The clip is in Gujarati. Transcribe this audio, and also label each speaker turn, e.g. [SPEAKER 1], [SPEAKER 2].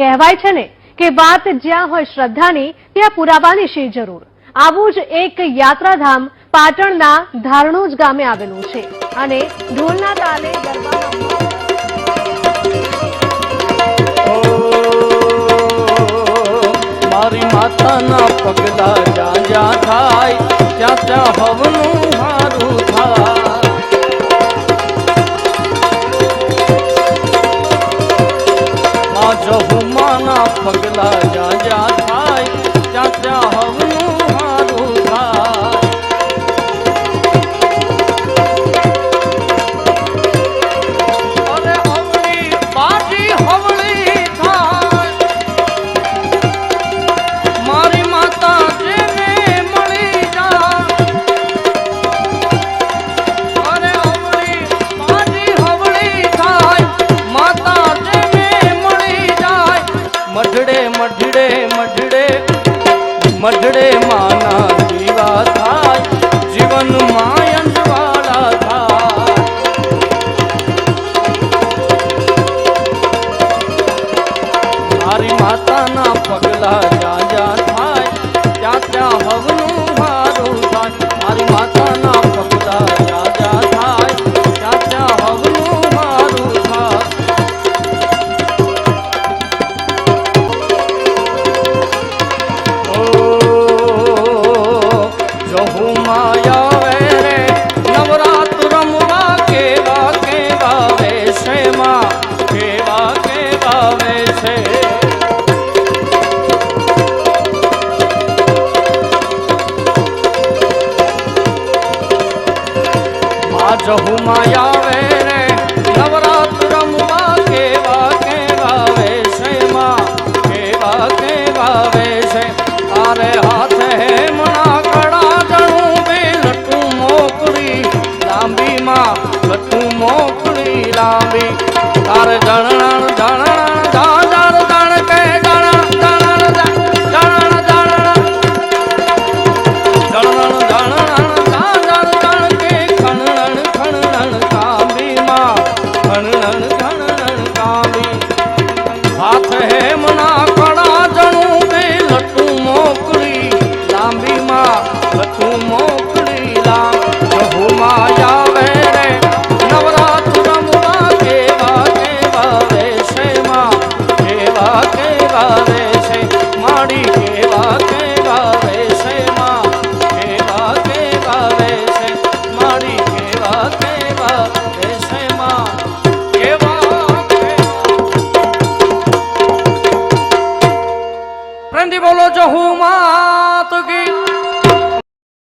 [SPEAKER 1] કહેવાય છે ને કે વાત જ્યાં હોય શ્રદ્ધાની, ત્યાં પુરાવાની શી જરૂર? આવું જ એક યાત્રાધામ પાટણના ધારણોજ ગામે આવેલું છે. અને ઢોલના તાલે ગરબાના
[SPEAKER 2] મારી માતાના પગલા જ્યાં જ્યાં થાય, ત્યાં ત્યાં હવનું મારું થાય. માં જહુમાના પગલા જા જ્યાં મઢડે માના જીવા થાય, જીવન માયંજવાળા થાય. મારી માતાના પગલા જ્યાં જ્યાં થાય, ત્યાં ત્યાં હવનું મારું થાય. મારી માતાના માં જહુ માયા રે નવરાત રમવા કેવા કેવા વેશે માં, કેવા કેવા તારે હાથે મણા કડા જણું બે લટું મોકળી લાંબી માં લટું મોકળી લાંબી. તારે જણણ જણણ કેવા પ્રેમથી બોલો છો હું માત